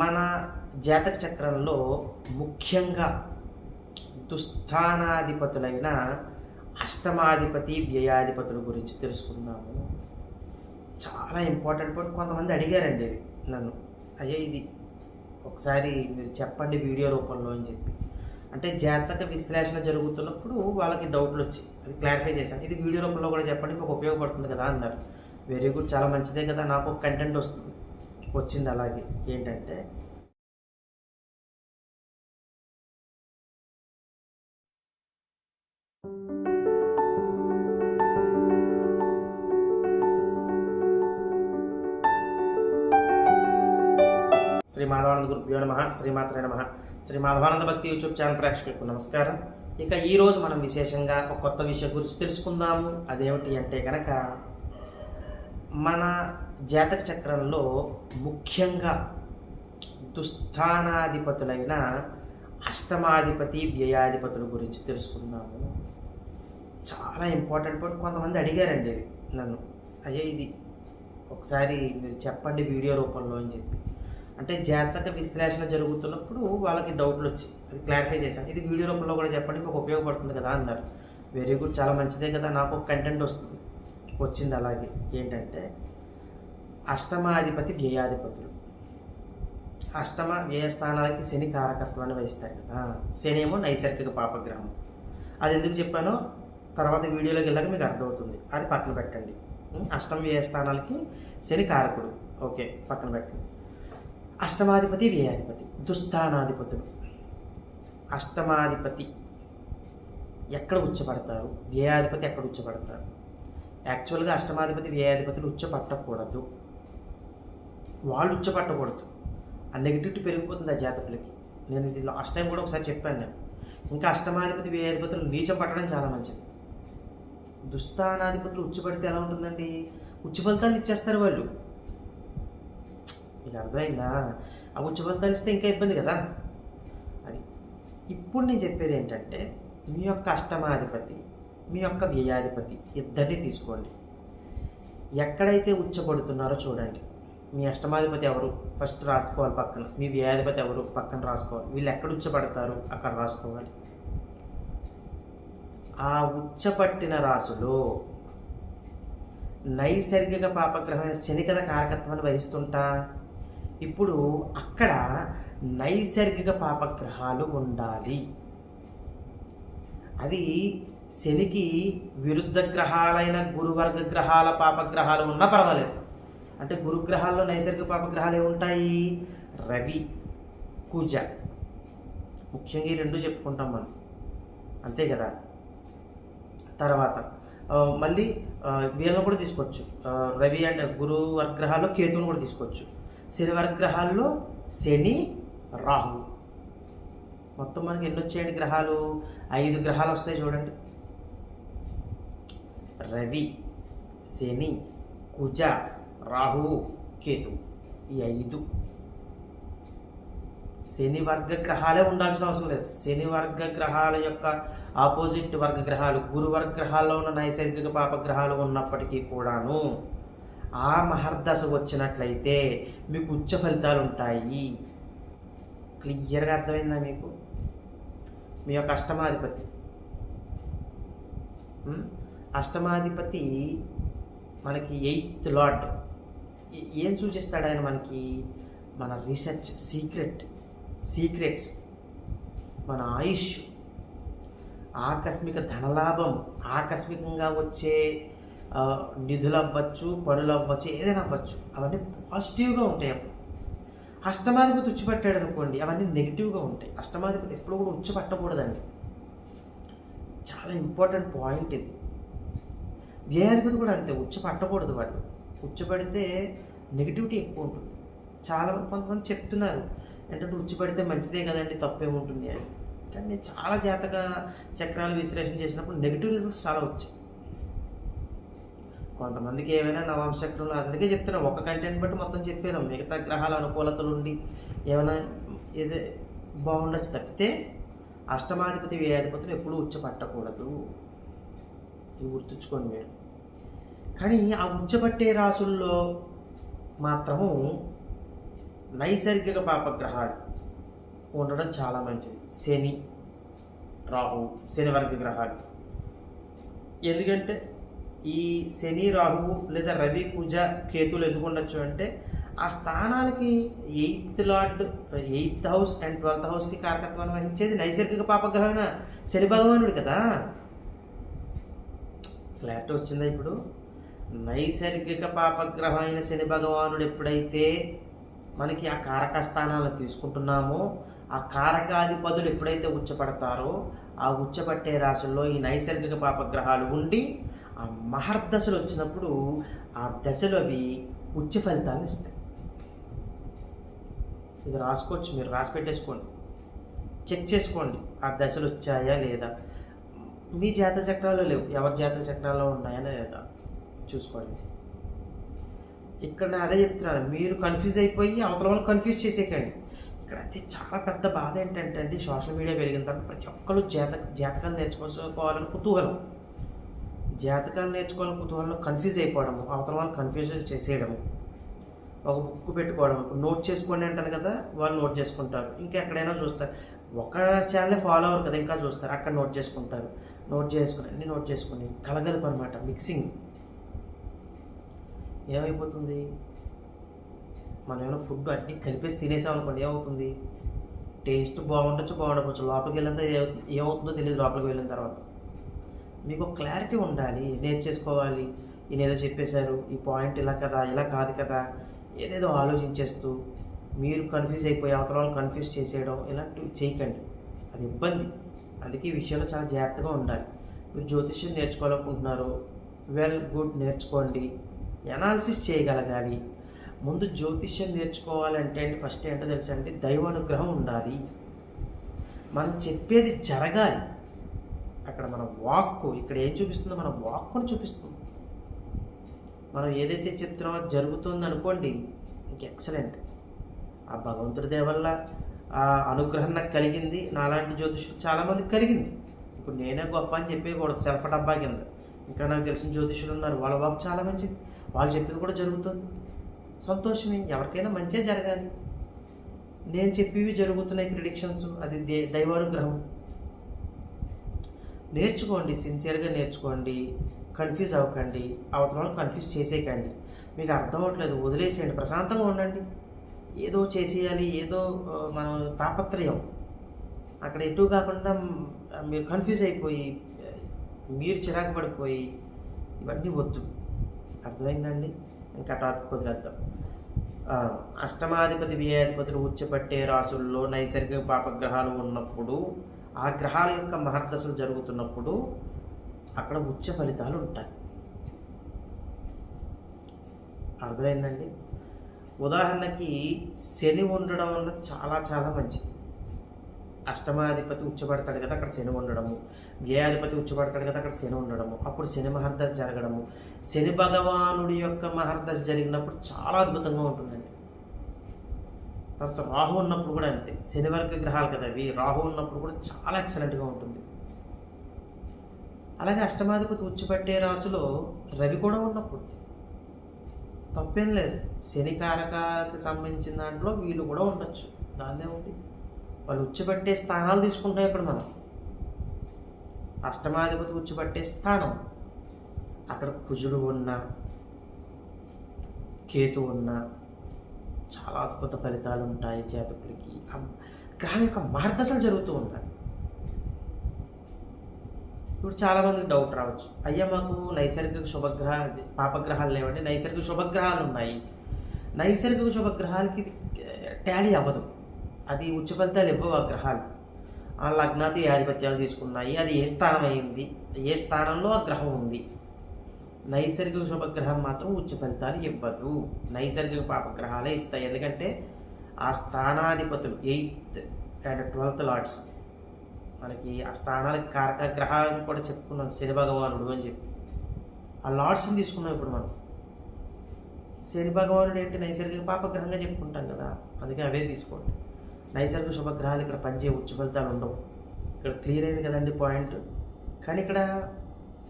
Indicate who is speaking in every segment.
Speaker 1: మన జాతక చక్రంలో ముఖ్యంగా దుస్థానాధిపతులైన అష్టమాధిపతి వ్యయాధిపతుల గురించి తెలుసుకుందాము. చాలా ఇంపార్టెంట్ పాయింట్ కొంతమంది అడిగారండి ఇది నన్ను. అయ్యే ఇది ఒకసారి మీరు చెప్పండి వీడియో రూపంలో అని చెప్పి. అంటే జాతక విశ్లేషణ జరుగుతున్నప్పుడు వాళ్ళకి డౌట్లు వచ్చాయి. అది క్లారిఫై చేశాను. ఇది వీడియో రూపంలో కూడా చెప్పండి మీకు ఉపయోగపడుతుంది కదా అన్నారు. వెరీ గుడ్ చాలా మంచిదే కదా నాకు కంటెంట్ వస్తుంది. వచ్చింది అలాగే. ఏంటంటే శ్రీ మాధవానంద గురుభ్యో నమ. శ్రీమాత్రే నమ. శ్రీ మాధవానంద భక్తి యూట్యూబ్ ఛానల్ ప్రేక్షకులకు నమస్కారం. ఇక ఈరోజు మనం విశేషంగా ఒక కొత్త విషయం గురించి తెలుసుకుందాము. అదేమిటి అంటే కనుక మన జాతక చక్రంలో ముఖ్యంగా దుస్థానాధిపతులైన అష్టమాధిపతి వ్యయాధిపతుల గురించి తెలుసుకున్నాము. చాలా ఇంపార్టెంట్ పాయింట్. కొంతమంది అడిగారండి ఇది నన్ను. అయ్యే ఇది ఒకసారి మీరు చెప్పండి వీడియో రూపంలో అని చెప్పి. అంటే జాతక విశ్లేషణ జరుగుతున్నప్పుడు వాళ్ళకి డౌట్లు వచ్చాయి అది క్లారిఫై చేశాను ఇది వీడియో రూపంలో కూడా చెప్పండి మీకు ఉపయోగపడుతుంది కదా అన్నారు. వెరీ గుడ్ చాలా మంచిదే కదా నాకు కంటెంట్ వస్తుంది. వచ్చింది అలాగే. ఏంటంటే అష్టమాధిపతి వ్యయాధిపతులు. అష్టమ వ్యయస్థానాలకి శని కారకత్వాన్ని వహిస్తాయి కదా. శని ఏమో నైసర్గిక పాపగ్రహం. అది ఎందుకు చెప్పానో తర్వాత వీడియోలోకి వెళ్ళాక మీకు అర్థమవుతుంది. అది పక్కన పెట్టండి. అష్టమ వ్యయస్థానాలకి శని కారకుడు. ఓకే పక్కన పెట్టండి. అష్టమాధిపతి వ్యయాధిపతి దుస్థానాధిపతులు. అష్టమాధిపతి ఎక్కడ ఉచ్చపడతారు? వ్యయాధిపతి ఎక్కడ ఉచ్చపడతారు? యాక్చువల్గా అష్టమాధిపతి వ్యయాధిపతులు ఉచ్చపట్టకూడదు. వాళ్ళు ఉచ్చపట్టకూడదు. ఆ నెగిటివిటీ పెరిగిపోతుంది ఆ జాతకులకి. నేను ఇది లాస్ట్ టైం కూడా ఒకసారి చెప్పాను నేను. ఇంకా అష్టమాధిపతి వ్యయాధిపతులు నీచం పట్టడం చాలా మంచిది. దుస్థానాధిపతులు ఉచ్చపడితే ఎలా ఉంటుందండి? ఉచ్చ ఫలితాలు ఇచ్చేస్తారు వాళ్ళు. మీకు అర్థమైందా? ఆ ఉచ్చ ఫలితాలు ఇస్తే ఇంకా ఇబ్బంది కదా? అది. ఇప్పుడు నేను చెప్పేది ఏంటంటే మీ యొక్క అష్టమాధిపతి మీ యొక్క వ్యయాధిపతి ఇద్దరిని తీసుకోండి. ఎక్కడైతే ఉచ్చబడుతున్నారో చూడండి. మీ అష్టమాధిపతి ఎవరు? ఫస్ట్ రాసుకోవాలి పక్కన. మీ వ్యాధిపతి ఎవరు? పక్కన రాసుకోవాలి. వీళ్ళు ఎక్కడ ఉచ్చపడతారు? అక్కడ రాసుకోవాలి. ఆ ఉచ్చపట్టిన రాసులో నైసర్గిక పాపగ్రహమైన శనికద కారకత్వాన్ని వహిస్తుంటా? ఇప్పుడు అక్కడ నైసర్గిక పాపగ్రహాలు ఉండాలి. అది శనికి విరుద్ధ గ్రహాలైన గురువర్గ గ్రహాల పాపగ్రహాలు ఉన్నా పర్వాలేదు. అంటే గురుగ్రహాల్లో నైసర్గిక పాపగ్రహాలు ఏముంటాయి రవి కుజ. ముఖ్యంగా ఈ రెండు చెప్పుకుంటాం మనం. అంతే కదా? తర్వాత మళ్ళీ వీళ్ళని కూడా తీసుకోవచ్చు. రవి అంటే గురు వర్గ్రహాల్లో కేతువుని కూడా తీసుకోవచ్చు. శని వర్గ్రహాల్లో శని రాహు. మొత్తం మనకి ఎన్ని వచ్చాయండి గ్రహాలు? ఐదు గ్రహాలు వస్తాయి చూడండి. రవి శని కుజ రాహువు కేతు ఈ ఐదు. శని వర్గ గ్రహాలే ఉండాల్సిన అవసరం లేదు. శని వర్గ గ్రహాల యొక్క ఆపోజిట్ వర్గ గ్రహాలు గురు వర్గ గ్రహాల్లో ఉన్న నైసర్గిక పాప గ్రహాలు ఉన్నప్పటికీ కూడాను ఆ మహర్దశ వచ్చినట్లయితే మీకు ఉచ్చ ఫలితాలు ఉంటాయి. క్లియర్గా అర్థమైందా మీకు? మీ యొక్క అష్టమాధిపతి. అష్టమాధిపతి మనకి ఎయిత్ లార్డ్. ఏం సూచిస్తాడు ఆయన మనకి? మన రీసెర్చ్ సీక్రెట్ సీక్రెట్స్ మన ఆయుష్ ఆకస్మిక ధనలాభం ఆకస్మికంగా వచ్చే నిధులు అవ్వచ్చు పనులు అవ్వచ్చు ఏదైనా అవ్వచ్చు అవన్నీ పాజిటివ్గా ఉంటాయి అప్పుడు. అష్టమాధిపతి ఉచ్చిపట్టాడు అనుకోండి అవన్నీ నెగిటివ్గా ఉంటాయి. అష్టమాధిపతి ఎప్పుడు కూడా ఉచ్చిపట్టకూడదండి. చాలా ఇంపార్టెంట్ పాయింట్ ఇది. వ్యయాధిపతి కూడా అంతే ఉచ్చ పట్టకూడదు వాళ్ళు ఉచ్చపడితే నెగిటివిటీ ఎక్కువ ఉంటుంది. చాలా కొంతమంది చెప్తున్నారు ఏంటంటే రుచి పడితే మంచిదే కదండి తప్పేముంటుంది అని. కానీ నేను చాలా జాతక చక్రాలు విశ్లేషణ చేసినప్పుడు నెగిటివ్ రిజల్ట్స్ చాలా వచ్చాయి. కొంతమందికి ఏమైనా నవాంశ చక్రంలో అందుకే చెప్తున్నాం ఒక కంటెంట్ బట్టి మొత్తం చెప్పాను మిగతా గ్రహాల అనుకూలతలు ఉండి ఏమైనా ఏదో బాగుండొచ్చు తప్పితే అష్టమాధిపతి వ్యాధిపతులు ఎప్పుడూ ఉచ్చ పట్టకూడదు. ఇవి గుర్తుంచుకోండి మీరు. కానీ ఆ ఉచ్చపట్టే రాసుల్లో మాత్రము నైసర్గిక పాపగ్రహాలు ఉండడం చాలా మంచిది. శని రాహు శని వర్గ గ్రహాలు. ఎందుకంటే ఈ శని రాహువు లేదా రవి కుజ కేతులు ఎందుకు ఉండొచ్చు అంటే ఆ స్థానాలకి eighth lord eighth house and twelfth హౌస్కి కారకత్వాన్ని వహించేది నైసర్గిక పాపగ్రహమైన శని భగవానుడు కదా. క్లారిటీ వచ్చిందా ఇప్పుడు? నైసర్గిక పాపగ్రహం అయిన శని భగవానుడు ఎప్పుడైతే మనకి ఆ కారక స్థానాలను తీసుకుంటున్నామో ఆ కారకాధిపతులు ఎప్పుడైతే ఉచ్చపడతారో ఆ ఉచ్చపట్టే రాశుల్లో ఈ నైసర్గిక పాపగ్రహాలు ఉండి ఆ మహర్దశలు వచ్చినప్పుడు ఆ దశలు అవి ఉచ్చ ఫలితాలను ఇస్తాయి. ఇది రాసుకోవచ్చు మీరు రాసి పెట్టేసుకోండి. చెక్ చేసుకోండి ఆ దశలు వచ్చాయా లేదా? మీ జాతచక్రాలు లేవు ఎవరి జాతక చక్రాల్లో ఉన్నాయా లేదా? చూసుకోండి. ఇక్కడ నేను అదే చెప్తున్నాను. మీరు కన్ఫ్యూజ్ అయిపోయి అవతల వాళ్ళు కన్ఫ్యూజ్ చేసేకండి. ఇక్కడ అయితే చాలా పెద్ద బాధ ఏంటంటే అండి సోషల్ మీడియా పెరిగిన తర్వాత ప్రతి ఒక్కరు జాతక జాతకాలు నేర్చుకోవాలని కుతూహలం. జాతకాలు నేర్చుకోవాలని కుతూహలంలో కన్ఫ్యూజ్ అయిపోవడము అవతల వాళ్ళు కన్ఫ్యూజ్ చేసేయడము. ఒక బుక్ పెట్టుకోవడం ఇప్పుడు నోట్ చేసుకోండి అంటారు కదా వాళ్ళు నోట్ చేసుకుంటారు. ఇంకా ఎక్కడైనా చూస్తారు. ఒక ఛానల్ ఫాలో అవ్వరు కదా ఇంకా చూస్తారు. అక్కడ నోట్ చేసుకుంటారు. నోట్ చేసుకుని అన్ని నోట్ చేసుకుని కలగలుపు అనమాట మిక్సింగ్ ఏమైపోతుంది? మనం ఏమైనా ఫుడ్ అన్నీ కలిపేసి తినేసాం అనుకోండి ఏమవుతుంది? టేస్ట్ బాగుండొచ్చు బాగుండకపోవచ్చు. లోపలికి వెళ్ళిన ఏమవుతుందో తెలియదు లోపలికి వెళ్ళిన తర్వాత. మీకు క్లారిటీ ఉండాలి. నేర్చేసుకోవాలి ఈయన ఏదో చెప్పేశారు. ఈ పాయింట్ ఇలా కదా ఇలా కాదు కదా ఏదేదో ఆలోచించేస్తూ మీరు కన్ఫ్యూజ్ అయిపోయి అవతల వాళ్ళు కన్ఫ్యూజ్ చేసేయడం ఇలాంటివి చేయకండి. అది ఇబ్బంది. అందుకే ఈ విషయంలో చాలా జాగ్రత్తగా ఉండాలి. మీరు జ్యోతిష్యం నేర్చుకోవాలనుకుంటున్నారు వెల్ గుడ్ నేర్చుకోండి. ఎనాలిసిస్ చేయగలగాలి. ముందు జ్యోతిష్యం నేర్చుకోవాలంటే అండి ఫస్ట్ ఏంటో తెలుసా అండి? దైవానుగ్రహం ఉండాలి. మనం చెప్పేది జరగాలి. అక్కడ మన వాక్కు ఇక్కడ ఏం చూపిస్తుందో మన వాక్కును చూపిస్తుంది. మనం ఏదైతే చెప్తున్నామో జరుగుతుంది అనుకోండి ఇంక ఎక్సలెంట్ ఆ భగవంతుడి దయ వల్ల ఆ అనుగ్రహం నాకు కలిగింది నాలాంటి జ్యోతిష్యులు చాలామందికి కలిగింది. ఇప్పుడు నేనే గొప్ప అని చెప్పేయకూడదు సెల్ఫ్ డబ్బా కింద. ఇంకా నాకు తెలిసిన జ్యోతిష్యులు ఉన్నారు వాళ్ళ వాక్ చాలా మంచిది. వాళ్ళు చెప్పింది కూడా జరుగుతుంది. సంతోషమే ఎవరికైనా మంచే జరగాలి. నేను చెప్పేవి జరుగుతున్నాయి ప్రిడిక్షన్స్ అది దే దైవానుగ్రహం. నేర్చుకోండి సిన్సియర్గా నేర్చుకోండి కన్ఫ్యూజ్ అవ్వకండి అవతల వాళ్ళు కన్ఫ్యూజ్ చేసేయకండి. మీకు అర్థం అవ్వట్లేదు వదిలేసేయండి ప్రశాంతంగా ఉండండి. ఏదో చేసేయాలి ఏదో మనం తాపత్రయం. అక్కడ ఎటు కాకుండా మీరు కన్ఫ్యూజ్ అయిపోయి మీరు చిరాకు పడిపోయి ఇవన్నీ వద్దు. అర్థమైందండి? ఇంకా టాపిక్ వదిలేద్దాం. అష్టమాధిపతి వ్యయాధిపతులు ఉచ్చపట్టే రాసుల్లో నైసర్గిక పాపగ్రహాలు ఉన్నప్పుడు ఆ గ్రహాల యొక్క మహర్దశలు జరుగుతున్నప్పుడు అక్కడ ఉచ్చ ఫలితాలు ఉంటాయి. అర్థమైందండి? ఉదాహరణకి శని ఉండడం అన్నది చాలా చాలా మంచిది. అష్టమాధిపతి ఉచ్చబడతాడు కదా అక్కడ శని ఉండడము. వ్యయాధిపతి ఉచ్చబడతాడు కదా అక్కడ శని ఉండడము. అప్పుడు శని మహర్దశ జరగడము. శని భగవానుడి యొక్క మహర్దశ జరిగినప్పుడు చాలా అద్భుతంగా ఉంటుందండి. తర్వాత రాహు ఉన్నప్పుడు కూడా అంతే. శని వర్గ గ్రహాలు కదా అవి. రాహు ఉన్నప్పుడు కూడా చాలా ఎక్సలెంట్గా ఉంటుంది. అలాగే అష్టమాధిపతి ఉచ్చిపట్టే రాశిలో రవి కూడా ఉన్నప్పుడు. తప్పేం లేదు. శని కారకాలకు సంబంధించిన దాంట్లో వీళ్ళు కూడా ఉండొచ్చు. దాన్నే ఉంది. వాళ్ళు ఉచ్చిపట్టే స్థానాలు తీసుకుంటాయి ఇక్కడ మనం. అష్టమాధిపతి కూర్చోబట్టే స్థానం. అక్కడ కుజుడు ఉన్న కేతు ఉన్న చాలా అద్భుత ఫలితాలు ఉంటాయి జాతకులకి. గ్రహాల యొక్క మార్గదశలు జరుగుతూ ఉంటాయి. ఇప్పుడు చాలామందికి డౌట్ రావచ్చు. అయ్యా మాకు నైసర్గిక శుభగ్రహ పాపగ్రహాలు లేవండి. నైసర్గిక శుభగ్రహాలు ఉన్నాయి. నైసర్గిక శుభగ్రహాలకి టాలీ అవ్వదు. అది ఉచ్చ ఫలితాలు ఇవ్వవు ఆ గ్రహాలు. ఆ లగ్నాతి ఆధిపత్యాలు తీసుకున్నాయి. అది ఏ స్థానం అయింది ఏ స్థానంలో ఆ గ్రహం ఉంది? నైసర్గిక శుభగ్రహం మాత్రం ఉచ్చ ఫలితాలు ఇవ్వదు. నైసర్గిక పాపగ్రహాలే ఇస్తాయి. ఎందుకంటే ఆ స్థానాధిపతులు ఎయిత్ అండ్ ట్వెల్త్ లార్డ్స్ మనకి ఆ స్థానాలకు కారక గ్రహాలను కూడా చెప్పుకున్నాం. శని భగవానుడు అని చెప్పి. ఆ లార్డ్స్ని తీసుకున్నాం ఇప్పుడు మనం. శని భగవానుడు ఏంటి? నైసర్గిక పాపగ్రహంగా చెప్పుకుంటాం కదా. అందుకే అవే తీసుకోండి. నైసర్గిక శుభగ్రహాలు ఇక్కడ పనిచే ఉచ్చ ఫలితాలు ఉండవు. ఇక్కడ క్లియర్ అయింది కదండి పాయింట్ కానీ ఇక్కడ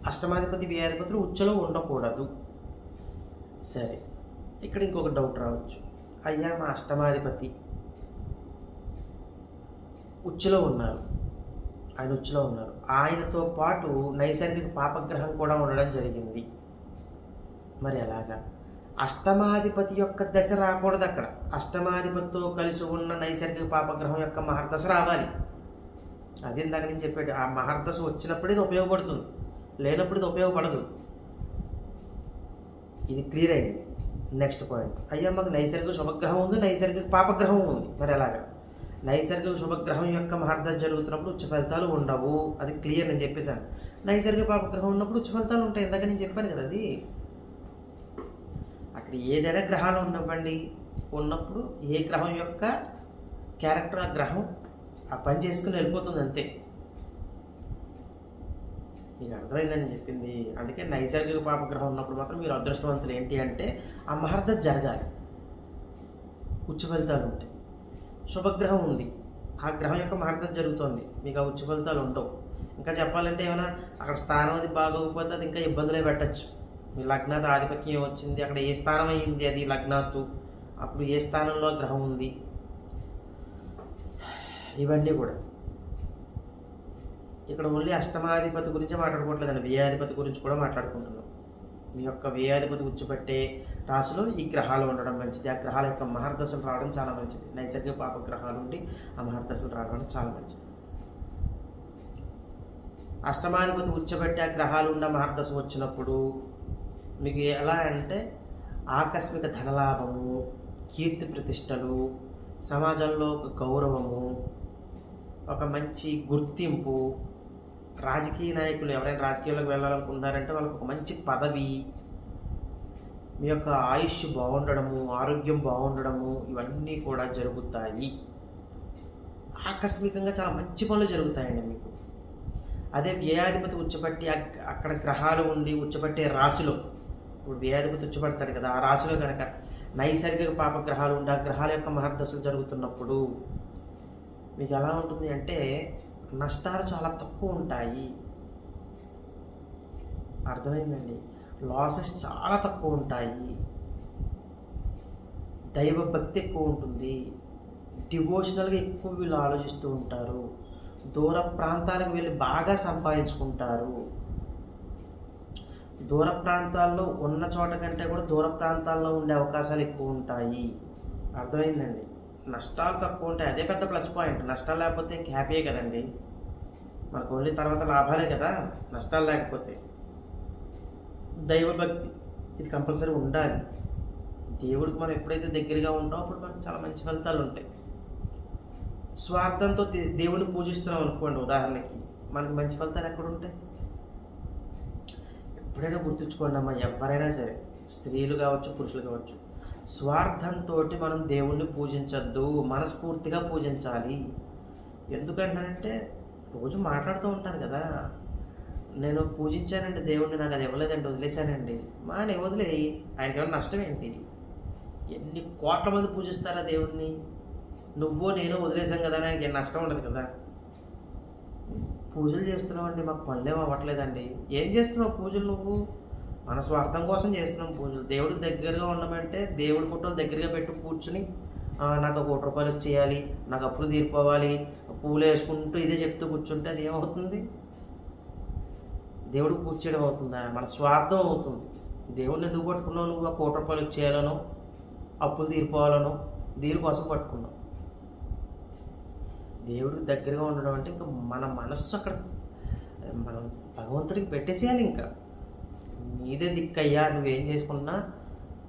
Speaker 1: అష్టమాధిపతి వ్యాధిపతులు ఉచ్చలో ఉండకూడదు. సరే ఇక్కడ ఇంకొక డౌట్ రావచ్చు. అయ్యా మా అష్టమాధిపతి ఉచ్చలో ఉన్నారు. ఆయన ఉచ్చలో ఉన్నారు. ఆయనతో పాటు నైసర్గిక పాపగ్రహం కూడా ఉండడం జరిగింది. మరి ఎలాగా? అష్టమాధిపతి యొక్క దశ రాకూడదు అక్కడ. అష్టమాధిపతితో కలిసి ఉన్న నైసర్గిక పాపగ్రహం యొక్క మహర్దశ రావాలి. అది ఇందాక నేను చెప్పాడు ఆ మహర్దశ వచ్చినప్పుడు ఇది ఉపయోగపడుతుంది. లేనప్పుడు ఇది ఉపయోగపడదు. ఇది క్లియర్ అయింది. Next point. అయ్యా మాకు నైసర్గిక శుభగ్రహం ఉంది నైసర్గిక పాపగ్రహం ఉంది. మరి ఎలాగా? నైసర్గిక శుభగ్రహం యొక్క మహర్దశ జరుగుతున్నప్పుడు ఉచ్చ ఫలితాలు ఉండవు. అది క్లియర్ నేను చెప్పేశాను. నైసర్గిక పాపగ్రహం ఉన్నప్పుడు ఉచ్చ ఫలితాలు ఉంటాయి. ఇందాక నేను చెప్పాను కదా అది. అక్కడ ఏదైనా గ్రహాలు ఉన్నవ్వండి ఉన్నప్పుడు ఏ గ్రహం యొక్క క్యారెక్టర్ ఆ గ్రహం ఆ పని చేసుకుని వెళ్ళిపోతుంది అంతే. మీకు అర్థమైందని చెప్పింది. అందుకే నైసర్గిక పాపగ్రహం ఉన్నప్పుడు మాత్రం మీరు అదృష్టవంతులు ఏంటి అంటే ఆ మహర్దశ జరగాలి. ఉచ్చ ఫలితాలు ఉంటాయి. శుభగ్రహం ఉంది. ఆ గ్రహం యొక్క మహర్దశ జరుగుతోంది. మీకు ఆ ఉచ్చ ఫలితాలు ఉండవు. ఇంకా చెప్పాలంటే ఏమైనా అక్కడ స్థానం అది బాగోకపోతే అది ఇంకా ఇబ్బందులే పెట్టచ్చు. మీ లగ్నాత్ ఆధిపత్యం వచ్చింది అక్కడ ఏ స్థానం అయ్యింది అది లగ్నాత్తు? అప్పుడు ఏ స్థానంలో గ్రహం ఉంది? ఇవన్నీ కూడా. ఇక్కడ ఓన్లీ అష్టమాధిపతి గురించి మాట్లాడుకోవట్లేదండి. వ్యయాధిపతి గురించి కూడా మాట్లాడుకుంటున్నాం. మీ యొక్క వ్యయాధిపతి ఉచ్చిపట్టే రాశిలో ఈ గ్రహాలు ఉండడం మంచిది. ఆ గ్రహాల యొక్క మహర్దశలు రావడం చాలా మంచిది. నైసర్గిక పాప గ్రహాలు ఉండి ఆ మహర్దశలు రావడం చాలా మంచిది. అష్టమాధిపతి ఉచ్చబెట్టి ఆ గ్రహాలు ఉన్న మహర్దశ వచ్చినప్పుడు మీకు ఎలా అంటే ఆకస్మిక ధనలాభము కీర్తి ప్రతిష్టలు సమాజంలో ఒక గౌరవము ఒక మంచి గుర్తింపు రాజకీయ నాయకులు ఎవరైనా రాజకీయాల్లోకి వెళ్ళాలనుకుంటున్నారంటే వాళ్ళకి ఒక మంచి పదవి మీ యొక్క ఆయుష్ బాగుండడము ఆరోగ్యం బాగుండడము ఇవన్నీ కూడా జరుగుతాయి. ఆకస్మికంగా చాలా మంచి పనులు జరుగుతాయండి మీకు. అదే వ్యయాధిపతి ఉచ్చబట్టి అక్కడ గ్రహాలు ఉండి ఉచ్చబట్టే రాశిలో. ఇప్పుడు వ్యయాధిపతి ఉచ్చబడతాడు కదా ఆ రాశిలో కనుక నైసర్గిక పాపగ్రహాలు ఉండే ఆ గ్రహాల యొక్క మహర్దశలు జరుగుతున్నప్పుడు మీకు ఎలా ఉంటుంది అంటే నష్టాలు చాలా తక్కువ ఉంటాయి. అర్థమైందండి? లాసెస్ చాలా తక్కువ ఉంటాయి. దైవ భక్తి ఎక్కువ ఉంటుంది. డివోషనల్గా ఎక్కువ వీళ్ళు ఆలోచిస్తూ ఉంటారు. దూర ప్రాంతాలకు వెళ్ళి బాగా సంపాదించుకుంటారు. దూర ప్రాంతాల్లో ఉన్న చోట కంటే కూడా దూర ప్రాంతాల్లో ఉండే అవకాశాలు ఎక్కువ ఉంటాయి. అర్థమైందండి? నష్టాలు తక్కువ ఉంటాయి. అదే పెద్ద ప్లస్ పాయింట్. నష్టాలు లేకపోతే ఇంక హ్యాపీయే కదండి. మనకు ఓన్లీ తర్వాత లాభాలే కదా. నష్టాలు లేకపోతే. దైవభక్తి. ఇది కంపల్సరీ ఉండాలి. దేవుడికి మనం ఎప్పుడైతే దగ్గరగా ఉంటామో అప్పుడు మనకు చాలా మంచి ఫలితాలు ఉంటాయి. స్వార్థంతో దే- దేవుడిని పూజిస్తున్నాం అనుకోండి ఉదాహరణకి. మనకి మంచి ఫలితాలు ఎక్కడ ఉంటాయి? ఎప్పుడైనా గుర్తుంచుకోండి అమ్మా ఎవరైనా సరే స్త్రీలు కావచ్చు పురుషులు కావచ్చు స్వార్థంతో మనం దేవుణ్ణి పూజించద్దు మనస్ఫూర్తిగా పూజించాలి. ఎందుకంటానంటే రోజు మాట్లాడుతూ ఉంటాను కదా నేను పూజించానండి దేవుణ్ణి నాకు అది ఇవ్వలేదండి వదిలేశానండి. మా నేను వదిలేయి ఆయనకి ఏమైనా నష్టం ఏంటి? ఎన్ని కోట్ల మంది పూజిస్తారా దేవుణ్ణి? నువ్వో నేను వదిలేసాం కదా ఆయనకి ఏం నష్టం ఉండదు కదా. పూజలు చేస్తున్నావు మాకు పనులేం అవ్వట్లేదండి. ఏం చేస్తున్నావు పూజలు నువ్వు? మన స్వార్థం కోసం చేస్తున్నాం పూజలు. దేవుడికి దగ్గరగా ఉండమంటే దేవుడి ఫోటోలు దగ్గరగా పెట్టి కూర్చుని నాకు ఒక కోటి రూపాయలు చేయాలి నాకు అప్పులు తీరిపోవాలి పూలు వేసుకుంటూ ఇదే చెప్తూ కూర్చుంటే అది ఏమవుతుంది? దేవుడు పూజ చేయడం అవుతుందా? మన స్వార్థం అవుతుంది. దేవుడిని ఎందుకు పట్టుకున్నావు నువ్వు? ఆ కోటి రూపాయలు చేయాలను అప్పులు తీరిపోవాలనో దీనికోసం పట్టుకున్నావు. దేవుడికి దగ్గరగా ఉండడం అంటే ఇంకా మన మనస్సు అక్కడ మనం భగవంతుడికి పెట్టేసేయాలి ఇంకా. నీదే దిక్కయ్యా నువ్వేం చేసుకున్నా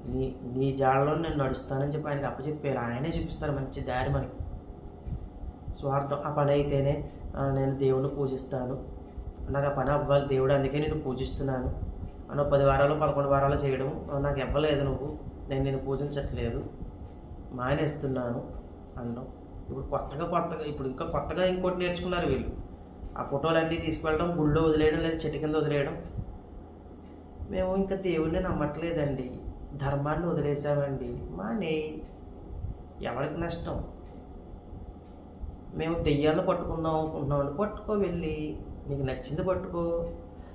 Speaker 1: నీ నీ జాడలో నేను నడుస్తానని చెప్పి ఆయనకి అప్పచెప్పారు. ఆయనే చూపిస్తారు మంచి దారి మనకి. స్వార్థం ఆ పని అయితేనే నేను దేవుని పూజిస్తాను. నాకు ఆ పని అవ్వాలి దేవుడు అందుకే నేను పూజిస్తున్నాను. అని పది వారాలు పదకొండు వారాలు చేయడం నాకు ఇవ్వలేదు నువ్వు. నేను నేను పూజించట్లేదు. మానేస్తున్నాను అన్నాం ఇప్పుడు కొత్తగా కొత్తగా ఇప్పుడు ఇంకా కొత్తగా ఇంకోటి నేర్చుకున్నారు వీళ్ళు? ఆ ఫోటోలన్నీ తీసుకెళ్ళడం గుళ్ళో వదిలేయడం లేదా చెట్టు కింద వదిలేయడం? మేము ఇంకా దేవుణ్ణి నమ్మట్లేదండి. ధర్మాన్ని వదిలేసామండి. మానే ఎవరికి నష్టం? మేము దెయ్యాలను పట్టుకుందాం అనుకుంటున్నాం పట్టుకో వెళ్ళి. నీకు నచ్చింది పట్టుకో.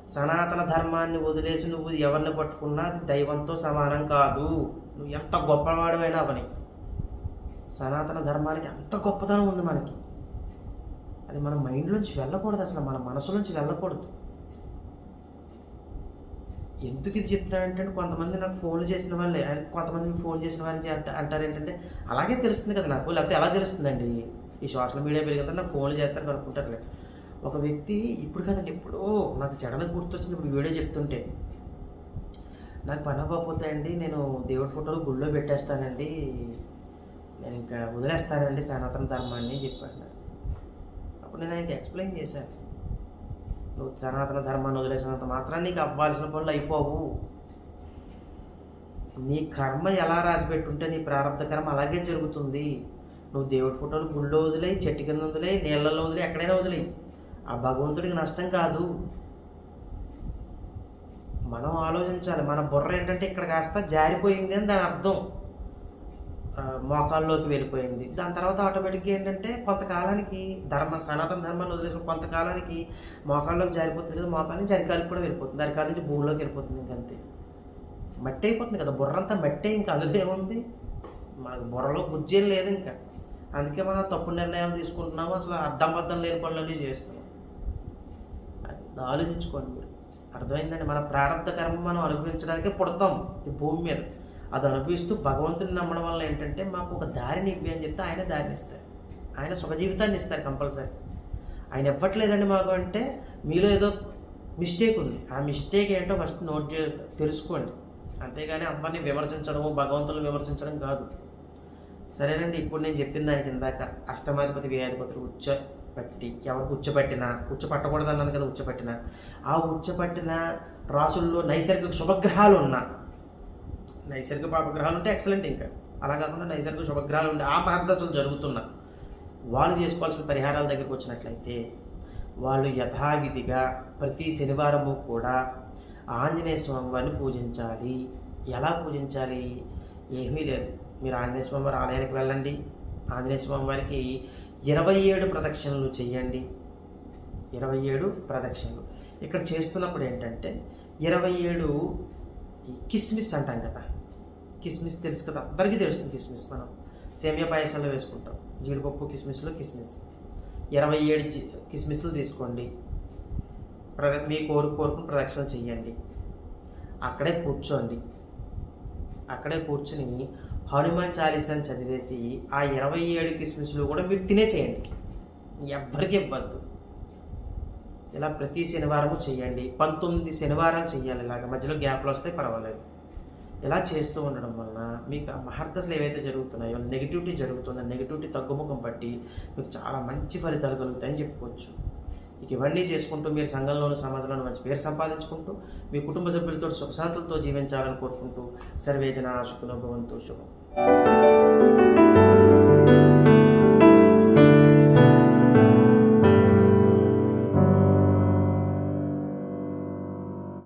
Speaker 1: సనాతన ధర్మాన్ని వదిలేసి నువ్వు ఎవరిని పట్టుకున్నా దైవంతో సమానం కాదు. నువ్వు ఎంత గొప్పవాడివైనా అవని. సనాతన ధర్మానికి అంత గొప్పతనం ఉంది మనకి. అది మన మైండ్లోంచి వెళ్ళకూడదు అసలు మన మనసులోంచి వెళ్ళకూడదు. ఎందుకు ఇది చెప్తున్నానంటే కొంతమంది నాకు ఫోన్లు చేసిన వాళ్ళే కొంతమంది కొంతమందికి ఫోన్ చేసిన వాళ్ళని అంట అంటారు ఏంటంటే అలాగే తెలుస్తుంది కదా నాకు లేకపోతే ఎలా తెలుస్తుందండి? ఈ సోషల్ మీడియా పెరిగితే నాకు ఫోన్లు చేస్తారు కనుక్కుంటారు ఒక వ్యక్తి ఇప్పుడు కదండి ఎప్పుడో నాకు సడన్గా గుర్తొచ్చింది ఇప్పుడు వీడియో చెప్తుంటే. నాకు పని అవ్వకపోతాయండి నేను దేవుడి ఫోటోలు గుళ్ళో పెట్టేస్తానండి. నేను ఇంకా వదిలేస్తానండి సనాతన ధర్మాన్ని అని చెప్పాడు అప్పుడు నేను ఆయనకి ఎక్స్ప్లెయిన్ చేశాను. నువ్వు సనాతన ధర్మాన్ని వదిలేసినంత మాత్రం నీకు అవ్వాల్సిన పనులు అయిపోవు. నీ కర్మ ఎలా రాసి పెట్టుంటే నీ ప్రారంభ కర్మ అలాగే జరుగుతుంది. నువ్వు దేవుడి ఫోటోలు గుళ్ళో వదిలేయి చెట్టు కింద వదిలేయి నీళ్ళలో వదిలేయి ఎక్కడైనా వదిలేయి. ఆ భగవంతుడికి నష్టం కాదు. మనం ఆలోచించాలి. మన బుర్ర ఏంటంటే ఇక్కడ కాస్త జారిపోయింది అని దాని అర్థం. మోకాల్లోకి వెళ్ళిపోయింది. దాని తర్వాత ఆటోమేటిక్గా ఏంటంటే కొంతకాలానికి ధర్మ సనాతన ధర్మాన్ని వదిలేసిన కొంతకాలానికి మోకాల్లోకి జారిపోతుంది కదా మోకాల జరికాలకి కూడా వెళ్ళిపోతుంది. దరికాల నుంచి భూమిలోకి వెళ్ళిపోతుంది ఇంకంతే మట్టి అయిపోతుంది కదా బుర్రంతా మట్టే ఇంకా అందులో ఏముంది? మనకు బుర్రలో బుజ్జేం లేదు ఇంకా. అందుకే మనం తప్పు నిర్ణయాలు తీసుకుంటున్నాము అసలు అర్థం బద్దం లేని పనులన్నీ చేస్తున్నాం. అది ఆలోచించుకోండి మీరు. అర్థమైందండి? మన ప్రారంభ కర్మ మనం అనుభవించడానికి పుడతాం ఈ భూమి మీద. అది అనుభవిస్తూ భగవంతుని నమ్మడం వల్ల ఏంటంటే మాకు ఒక దారిని ఇవ్వి అని చెప్తే ఆయన దారిని ఇస్తారు. ఆయన సుఖ జీవితాన్ని ఇస్తారు కంపల్సరీ. ఆయన ఇవ్వట్లేదండి మాకు అంటే మీలో ఏదో మిస్టేక్ ఉంది. ఆ మిస్టేక్ ఏంటో ఫస్ట్ నోట్ చే తెలుసుకోండి. అంతేగాని అందరినీ విమర్శించడము భగవంతుని విమర్శించడం కాదు. సరేనండి ఇప్పుడు నేను చెప్పిన దానికి ఇందాక అష్టమాధిపతి వ్యాధిపతులు ఉచ్చ పట్టి ఎవరికి ఉచ్చపట్టినా ఉచ్చ అన్నాను కదా ఉచ్చపట్టిన. ఆ ఉచ్చపట్టిన రాసుల్లో నైసర్గిక శుభగ్రహాలు ఉన్నా నైసర్గిక పాపగ్రహాలు ఉంటే ఎక్సలెంట్ ఇంకా. అలా కాకుండా నైసర్గిక శుభగ్రహాలు ఉంటే ఆ మార్గదర్శనం జరుగుతున్నా వాళ్ళు చేసుకోవాల్సిన పరిహారాల దగ్గరికి వచ్చినట్లయితే వాళ్ళు యథావిధిగా ప్రతి శనివారము కూడా ఆంజనేయ స్వామి వారిని పూజించాలి. ఎలా పూజించాలి? ఏమీ లేదు. మీరు ఆంజనేయ స్వామి వారి ఆలయానికి వెళ్ళండి. ఆంజనేయ స్వామి వారికి ఇరవై ఏడు ప్రదక్షిణలు చేయండి ఇరవై ఏడు ప్రదక్షిణలు. ఇక్కడ చేస్తున్నప్పుడు ఏంటంటే ఇరవై ఏడు కిస్మిస్ అంటాం కదా. కిస్మిస్ తెలుసు కదా. అందరికీ తెలుస్తుంది కిస్మిస్ మనం. సేమియా పాయసంలో వేసుకుంటాం. జీడిపప్పు కిస్మిస్లో కిస్మిస్. ఇరవై ఏడు కిస్మిస్లు తీసుకోండి. ప్రద మీ కోరిక కోరుకుని ప్రదక్షిణ చెయ్యండి. అక్కడే కూర్చోండి. అక్కడే కూర్చుని హనుమాన్ చాలీసాని చదివేసి ఆ ఇరవై ఏడు కిస్మిస్లు కూడా మీరు తినేసేయండి. ఎవ్వరికి ఇవ్వద్దు. ఇలా ప్రతి శనివారము చేయండి పంతొమ్మిది శనివారాలు చేయాలి ఇలాగ. మధ్యలో గ్యాప్లు వస్తే పర్వాలేదు. ఇలా చేస్తూ ఉండడం వలన మీకు ఆ మహర్దశలు ఏవైతే జరుగుతున్నాయో నెగిటివిటీ జరుగుతుందో నెగిటివిటీ తగ్గుముఖం పట్టి మీకు చాలా మంచి ఫలితాలు కలుగుతాయని చెప్పుకోవచ్చు. ఇక ఇవన్నీ చేసుకుంటూ మీరు సంఘంలోను సమాజంలోను మంచి పేరు సంపాదించుకుంటూ మీ కుటుంబ సభ్యులతో సుఖశాంతులతో జీవించాలని కోరుకుంటూ సర్వేజన శుకునభవంతు శుభం.